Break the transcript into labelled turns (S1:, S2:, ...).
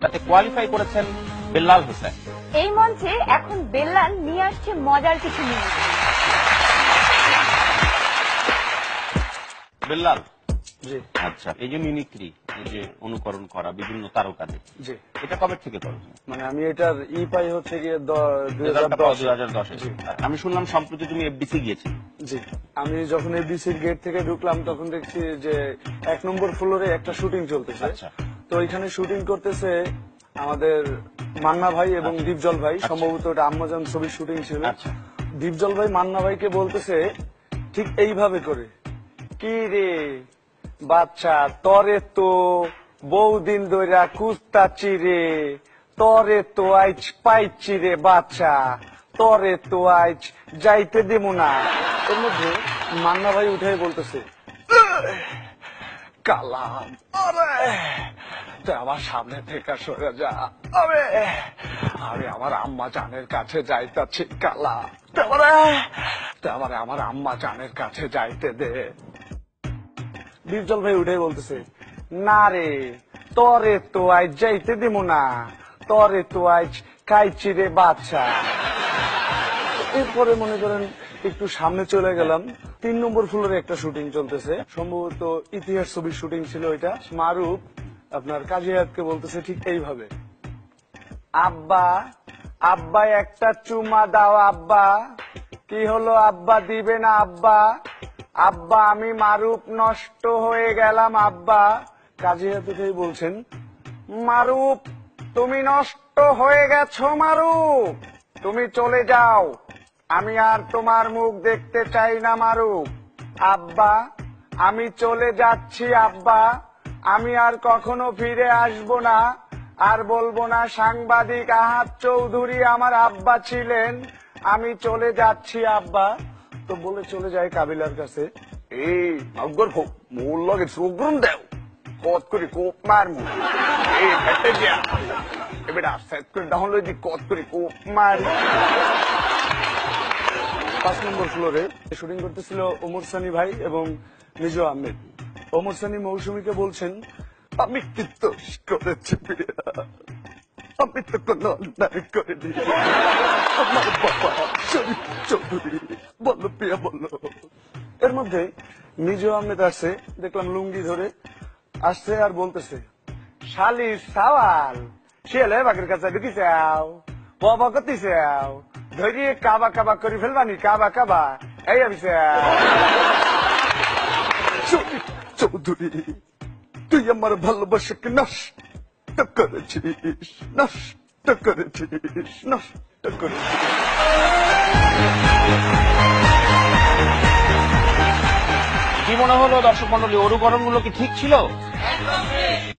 S1: তাতে কোয়ালিফাই করেছেন বেল্লাল হোসেন।
S2: এই মঞ্চে এখন বেল্লাল নিয়ে আসছে মজার কিছু নিয়ে।
S1: বেল্লাল? আচ্ছা এই যে মিমিক্রি যে অনুকরণ করা বিভিন্ন তারকাদের এটা কবে থেকে করো
S3: মানে আমি এটার ই পাই হচ্ছে গিয়ে দুই হাজার দশ।
S1: আমি শুনলাম সম্প্রতি তুমি এফডিসি গিয়েছিলে।
S3: জি। আমি যখন এবিসির গেট থেকে ঢুকলাম তখন দেখছি যে এক নম্বর ফ্লোরে একটা শুটিং চলতেছে।
S1: আচ্ছা।
S3: তো এখানে শুটিং করতেছে আমাদের মান্না ভাই এবং দীপজল ভাই সম্ভবত ওটা আম্মাজান ছবির শুটিং ছিল।
S1: আচ্ছা।
S3: দীপজল ভাই মান্না ভাইকে বলতেছে ঠিক এইভাবে করে। কি রে বাচ্চা তরে তো বহুদিন ধইরা কুস্তাচি রে। তরে তো আইচ পাইছি রে বাচ্চা। তরে তো আইচ যাইতে দেব না। এর মধ্যে মান্না ভাই উঠে বলতেছে কালাম আরে তুই আমার সামনে থেকে সরে যা। আরে আরে, আমার আম্মা জানের কাছে যাইতাছি কালা। তুই আমারে আমার আম্মা জানের কাছে যাইতে দে। বিরজল ভাই উঠে বলতেছে, না রে, তরে তো আজ যাইতে দিব না। তরে তো আজ খাইছি রে বাচ্চা। এরপরে মনে করেন একটু সামনে চলে গেলাম। তিন নম্বর ফ্লোরে একটা শুটিং চলতেছে। সম্ভবত ইতিহাস ছবির শুটিং ছিল ওইটা। মারুফ আপনার কাজী হায়াতকে বলতেছে ঠিক এইভাবে। আব্বা আব্বা একটা চুমা দাও আব্বা। কি হলো আব্বা, দিবে না আব্বা? আব্বা, আমি মারুপ নষ্ট হয়ে গেলাম আব্বা। কাজী হাতুকেই বলছেন, মারুপ, তুমি নষ্ট হয়ে গেছো মারুপ। তুমি চলে যাও। আমি আর তোমার মুখ দেখতে চাই না মারুপ। আব্বা, আমি চলে যাচ্ছি আব্বা। আমি আর কখনো ফিরে আসব না। আর বলব না, সাংবাদিক আহাত চৌধুরী আমার আব্বা ছিলেন। আমি চলে যাচ্ছি, আব্বা। তো বলে চলে যায় কাবিলার কাছে। এই আগর মোর লগে সুগ্রম দেও। কত করে কোপ মারমু। এই, হেঁটে যা এবার সেট করে ডাউন লই কত করে কোপ মারি। পাঁচ নম্বর ফ্লোরে শুটিং করতেছিল ওমর সানি ভাই এবং মিজু আহমেদ। ওমর সানি মৌসুমীকে বলছেন, আমি কি দোষ করেছি আমি তো কোন অন্যায় করিনি। আমার বাবা শরীফ চৌধুরী এর মধ্যে মিজু আহমেদ আসছে, দেখলাম লুঙ্গি ধরে আসছে আর বলতেছে শালি সাওয়াল, শিয়ালে বাগের কাছে ঢুকি চাও বাবা কতি চাও কাবা কাবা করে ফেলবানি, কাবা কাবা, এই আমি চাও শরীফ চৌধুরী তুই আমার ভালোবাসাকে নষ্ট করেছিস নষ্ট করেছিস নষ্ট করেছিস।
S1: কি মনে হলো দর্শক মন্ডলী অনুকরণগুলো কি ঠিক ছিল?